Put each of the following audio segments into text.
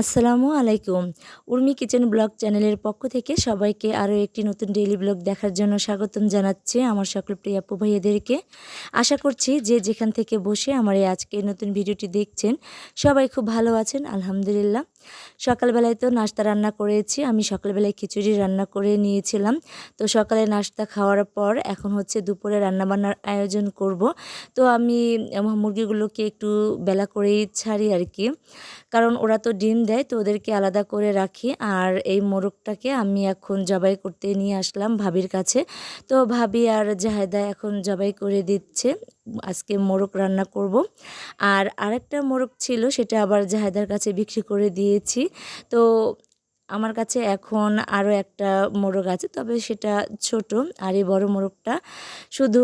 আসসালামু আলাইকুম। Urmi kitchen blog চ্যানেলের পক্ষ থেকে সবাইকে আরও একটি নতুন ডেইলি ব্লগ দেখার জন্য স্বাগতম জানাচ্ছি আমার সকল প্রিয় আপু ভাইয়াদেরকে। আশা করছি যে যেখান থেকে বসে আমার এই আজকে নতুন ভিডিওটি দেখছেন, সবাই খুব ভালো আছেন, আলহামদুলিল্লাহ। সকালবেলায় তো নাস্তা রান্না করেছি, আমি সকালবেলায় খিচুড়ি রান্না করে নিয়েছিলাম। তো সকালে নাস্তা খাওয়ার পর এখন হচ্ছে দুপুরে রান্নাবান্নার আয়োজন করব। তো আমি মুরগিগুলোকে একটু বেলা করেই ছাড়ি আর কি। কারণ ওরা তো ডিম দেয়, তো ওদেরকে আলাদা করে রাখি। আর এই মোরগটাকে আমি এখন জবাই করতে নিয়ে আসলাম ভাবির কাছে। তো ভাবি আর জাহেদা এখন জবাই করে দিচ্ছে। আজকে মোরগ রান্না করব। আর আরেকটা মোরগ ছিল, সেটা আবার জাহেদার কাছে বিক্রি করে দিয়েছি। তো আমার কাছে এখন আরও একটা মোরগ আছে, তবে সেটা ছোট। আর এই বড় মোরগটা শুধু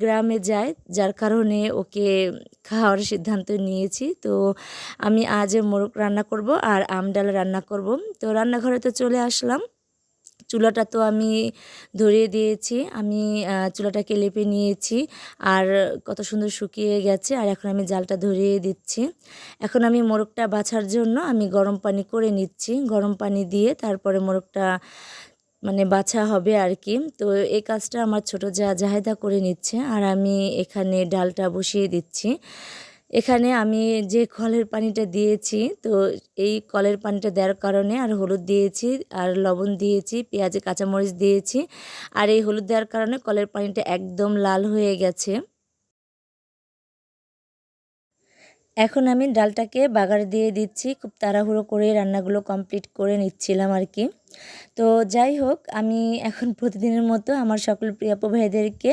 গ্রামে যায়, যার কারণে ওকে খাওয়ার সিদ্ধান্ত নিয়েছি। তো আমি আজ মোরগ রান্না করব আর আমডাল রান্না করব। তো রান্নাঘরে তো চলে আসলাম। চুলাটা তো আমি ধরিয়ে দিয়েছি, আমি চুলাটাকে লেপে নিয়েছি আর কত সুন্দর শুকিয়ে গেছে আর এখন আমি জালটা ধরিয়ে দিচ্ছি। এখন আমি মোরগটা বাছার জন্য আমি গরম পানি করে নিচ্ছি, গরম পানি দিয়ে তারপরে মোরগটা মানে বাছা হবে আর কি। তো এই কাজটা আমার ছোট যা জাহেদা করে নিচ্ছে আর আমি এখানে ডালটা বসিয়ে দিচ্ছি। এখানে আমি যে কলের পানিটা দিয়েছি, তো এই কলের পানিটা দেওয়ার কারণে আর হলুদ দিয়েছি, আর লবণ দিয়েছি, পেঁয়াজে, কাঁচামরিচ দিয়েছি, আর এই হলুদ দেওয়ার কারণে কলের পানিটা একদম লাল হয়ে গেছে। এখন আমি ডালটাকে বাগার দিয়ে দিচ্ছি, খুব তাড়াহুড়ো করে রান্নাগুলো কমপ্লিট করে নিচ্ছিলাম আর কি। তো যাই হোক, আমি এখন প্রতিদিনের মতো আমার সকল প্রিয় ভাইদেরকে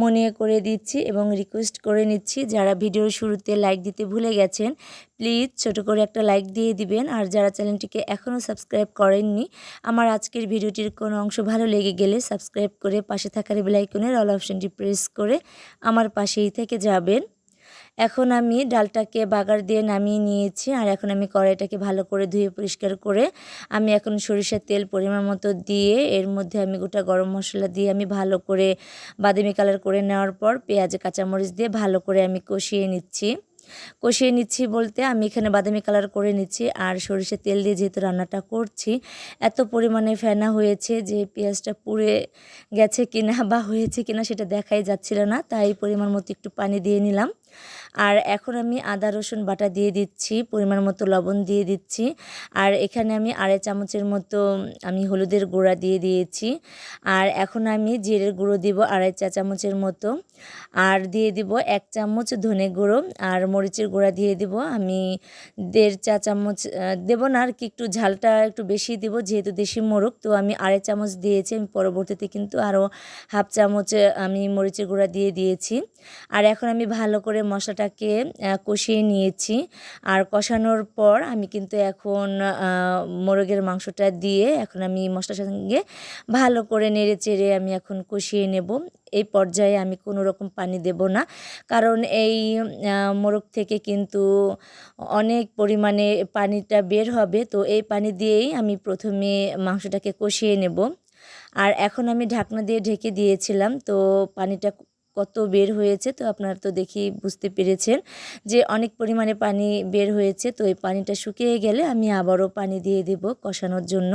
মনে করে দিচ্ছি এবং রিকোয়েস্ট করে নিচ্ছি, যারা ভিডিওর শুরুতে লাইক দিতে ভুলে গেছেন প্লিজ ছোট করে একটা লাইক দিয়ে দিবেন। আর যারা চ্যানেলটিকে এখনও সাবস্ক্রাইব করেননি, আমার আজকের ভিডিওটির কোনো অংশ ভালো লেগে গেলে সাবস্ক্রাইব করে পাশে থাকার বেলাইকনের অল অপশানটি প্রেস করে আমার পাশেই থেকে যাবেন। এখন আমি ডালটাকে বাগার দিয়ে নামিয়ে নিয়েছি, আর এখন আমি কড়াইটাকে ভালো করে ধুয়ে পরিষ্কার করে আমি এখন সরিষার তেল পরিমাণ মতো দিয়ে, এর মধ্যে আমি গোটা গরম মশলা দিয়ে আমি ভালো করে বাদামি কালার করে নেওয়ার পর পেঁয়াজ, কাঁচামরিচ দিয়ে ভালো করে আমি কষিয়ে নিচ্ছি। কষিয়ে নিচ্ছি বলতে আমি এখানে বাদামি কালার করে নিচ্ছি, আর সরিষার তেল দিয়ে যেহেতু রান্নাটা করছি, এত পরিমাণে ফেনা হয়েছে যে পেঁয়াজটা পুড়ে গেছে কিনা বা হয়েছে কিনা সেটা দেখাই যাচ্ছিল না, তাই পরিমাণ মতো একটু পানি দিয়ে নিলাম। আর এখন আমি আদা, রসুন বাটা দিয়ে দিচ্ছি, পরিমাণ মতো লবণ দিয়ে দিচ্ছি। আর এখানে আমি আড়াই চামচের মতো, আমি হলুদের গুঁড়া দিয়ে দিয়েছি। আর এখন আমি জিরের গুঁড়ো দিব আড়াই চা চামচের মতো। আর দিয়ে দিব এক চামচ ধনে গুঁড়ো আর মরিচের গুঁড়া দিয়ে দিব। আমি দেড় চা চামচ দেবো না, আর কি একটু ঝালটা একটু বেশি দিব, যেহেতু দেশি মোরগ, তো আমি আড়াই চামচ দিয়েছি। আমি পরবর্তীতে কিন্তু আরও হাফ চামচ, আমি মরিচের গুঁড়া দিয়ে দিয়েছি। আর এখন আমি ভালো করে মশলাটাকে কষিয়ে নিয়েছি। আর কষানোর পর আমি কিন্তু এখন মোরগের মাংসটা দিয়ে এখন আমি মশলার সঙ্গে ভালো করে নেড়ে চেড়ে আমি এখন কষিয়ে নেব। এই পর্যায়ে আমি কোনো রকম পানি দেব না। কারণ এই মোরগ থেকে কিন্তু অনেক পরিমাণে পানিটা বের হবে। তো এই পানি দিয়েই আমি প্রথমে মাংসটাকে কষিয়ে নেব। আর এখন আমি ঢাকনা দিয়ে ঢেকে দিয়েছিলাম। তো পানিটা কত বের হয়েছে, তো আপনারা তো দেখি বুঝতে পেরেছেন যে অনেক পরিমাণে পানি বের হয়েছে। তো এই পানিটা শুকিয়ে গেলে আমি আবারও পানি দিয়ে দেব কষানোর জন্য।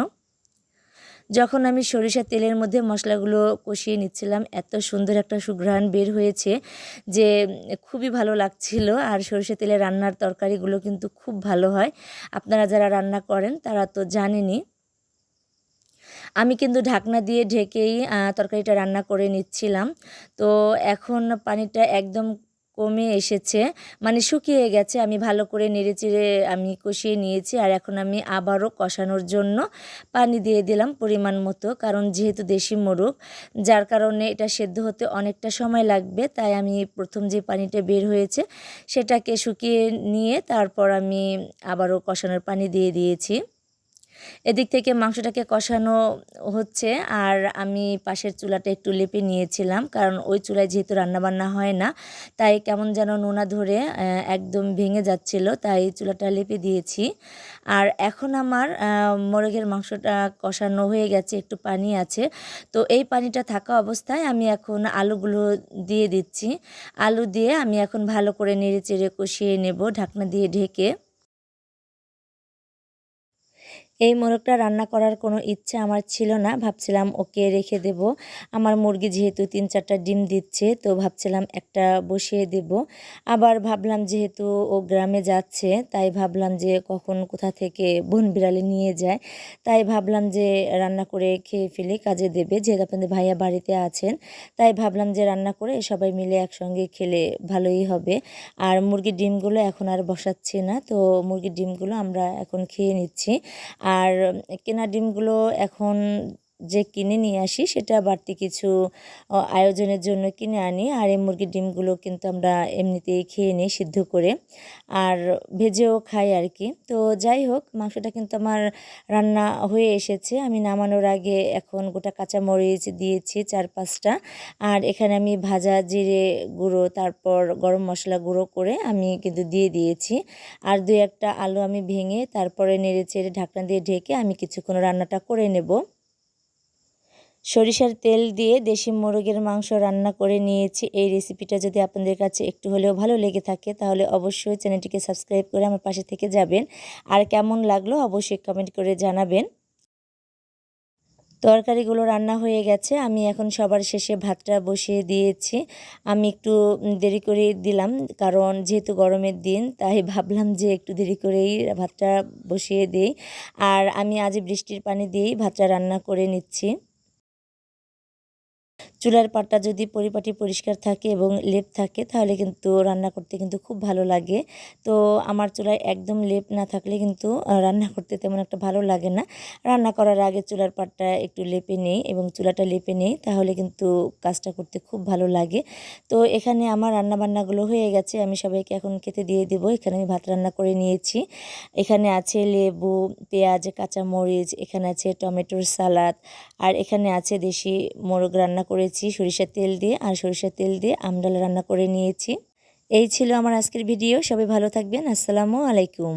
যখন আমি সরিষার তেলের মধ্যে মশলাগুলো কষিয়ে নিচ্ছিলাম, এত সুন্দর একটা সুঘ্রাণ বের হয়েছে যে খুবই ভালো লাগছিল। আর সরিষা তেলে রান্নার তরকারিগুলো কিন্তু খুব ভালো হয়। আপনারা যারা রান্না করেন, তারা তো জানেনই আমি কিন্তু ঢাকনা দিয়ে ঢেকেই তরকারিটা রান্না করে নিচ্ছিলাম। তো এখন পানিটা একদম কমে এসেছে মানে শুকিয়ে গেছে। আমি ভালো করে নেড়ে চেড়ে আমি কষিয়ে নিয়েছি আর এখন আমি আবারও কষানোর জন্য পানি দিয়ে দিলাম পরিমাণ মতো, কারণ যেহেতু দেশি মোরগ, যার কারণে এটা সেদ্ধ হতে অনেকটা সময় লাগবে, তাই আমি প্রথম যে পানিটা বের হয়েছে সেটাকে শুকিয়ে নিয়ে তারপর আমি আবারও কষানোর পানি দিয়ে দিয়েছি। এদিক থেকে মাংসটাকে কষানো হচ্ছে, আর আমি পাশের চুলাটা একটু লেপে নিয়েছিলাম, কারণ ওই চুলায় যেহেতু রান্নাবান্না হয় না, তাই কেমন যেন নোনা ধরে একদম ভেঙে যাচ্ছিল, তাই চুলাটা লেপে দিয়েছি। আর এখন আমার মোরগের মাংসটা কষানো হয়ে গেছে, একটু পানি আছে, তো এই পানিটা থাকা অবস্থায় আমি এখন আলুগুলো দিয়ে দিচ্ছি। আলু দিয়ে আমি এখন ভালো করে নেড়ে চেড়ে কষিয়ে নেব, ঢাকনা দিয়ে ঢেকে। এই মোরগটা রান্না করার কোনো ইচ্ছা আমার ছিল না। ভাবছিলাম ওকে রেখে দেব। আমার মুরগি যেহেতু তিন চারটা ডিম দিচ্ছে, তো ভাবছিলাম একটা বসিয়ে দেব। আবার ভাবলাম যেহেতু ও গ্রামে যাচ্ছে, তাই ভাবলাম যে কখন কোথা থেকে বন বিড়ালে নিয়ে যায়। তাই ভাবলাম যে রান্না করে খেয়ে ফেলে কাজে দেবে। যেহেতু আপনাদের ভাইয়া বাড়িতে আছেন, তাই ভাবলাম যে রান্না করে সবাই মিলে একসঙ্গে খেলে ভালোই হবে। আর মুরগির ডিমগুলো এখন আর বসাচ্ছি না, তো মুরগির ডিমগুলো আমরা এখন খেয়ে নিচ্ছি। আর কেনা ডিমগুলো এখন যে কিনে নিয়ে আসি, সেটা বাড়তি কিছু আয়োজনের জন্য কিনে আনি। আর এই মুরগির ডিমগুলো কিন্তু আমরা এমনিতেই খেয়ে নিই সিদ্ধ করে। আর ভেজেও খাই আর কি তো যাই হোক, মাংসটা কিন্তু আমার রান্না হয়ে এসেছে। আমি নামানোর আগে এখন গোটা কাঁচামরিচ দিয়েছি চার পাঁচটা। আর এখানে আমি ভাজা জিরে গুঁড়ো, তারপর গরম মশলা গুঁড়ো করে আমি কিন্তু দিয়ে দিয়েছি। আর দুই একটা আলু আমি ভেঙে, তারপরে নেড়ে চেড়ে ঢাকনা দিয়ে ঢেকে আমি কিছুক্ষণ রান্নাটা করে নেব। সরিষার তেল দিয়ে দেশি মুরগের মাংস রান্না করে নিয়েছি। এই রেসিপিটা যদি আপনাদের কাছে একটু হলেও ভালো লেগে থাকে, তাহলে অবশ্যই চ্যানেলটিকে সাবস্ক্রাইব করে আমার পাশে থেকে যাবেন। আর কেমন লাগল অবশ্যই কমেন্ট করে জানাবেন। তরকারিগুলো রান্না হয়ে গেছে, আমি এখন সবার শেষে ভাতটা বসিয়ে দিয়েছি। আমি একটু দেরি করে দিলাম, কারণ যেহেতু গরমের দিন, তাই ভাবলাম যে একটু দেরি করেই ভাতটা বসিয়ে দিই। আর আমি আজ বৃষ্টির পানি দিয়েই ভাতটা রান্না করে নিচ্ছি। চুলার পাটটা যদি পরিপাটি পরিষ্কার থাকে এবং লেপ থাকে, তাহলে কিন্তু রান্না করতে কিন্তু খুব ভালো লাগে। তো আমার চুলায় একদম লেপ না থাকলে কিন্তু রান্না করতে তেমন একটা ভালো লাগে না। রান্না করার আগে চুলার পাটটা একটু লেপে নেই এবং চুলাটা লেপে নেই, তাহলে কিন্তু কাজটা করতে খুব ভালো লাগে। তো এখানে আমার রান্না বান্নাগুলো হয়ে গেছে, আমি সবাইকে এখন খেতে দিয়ে দেবো। এখানে আমি ভাত রান্না করে নিয়েছি। এখানে আছে লেবু, পেঁয়াজ, কাঁচামরিচ, এখানে আছে টমেটোর সালাদ, আর এখানে আছে দেশি মোরগ রান্না করেছি। নিয়েছি সরিষার তেল দিয়ে, আর সরিষার তেল দিয়ে আমডাল রান্না করে নিয়েছি। এই ছিল আমার আজকের ভিডিও। সবাই ভালো থাকবেন। আসসালামু আলাইকুম।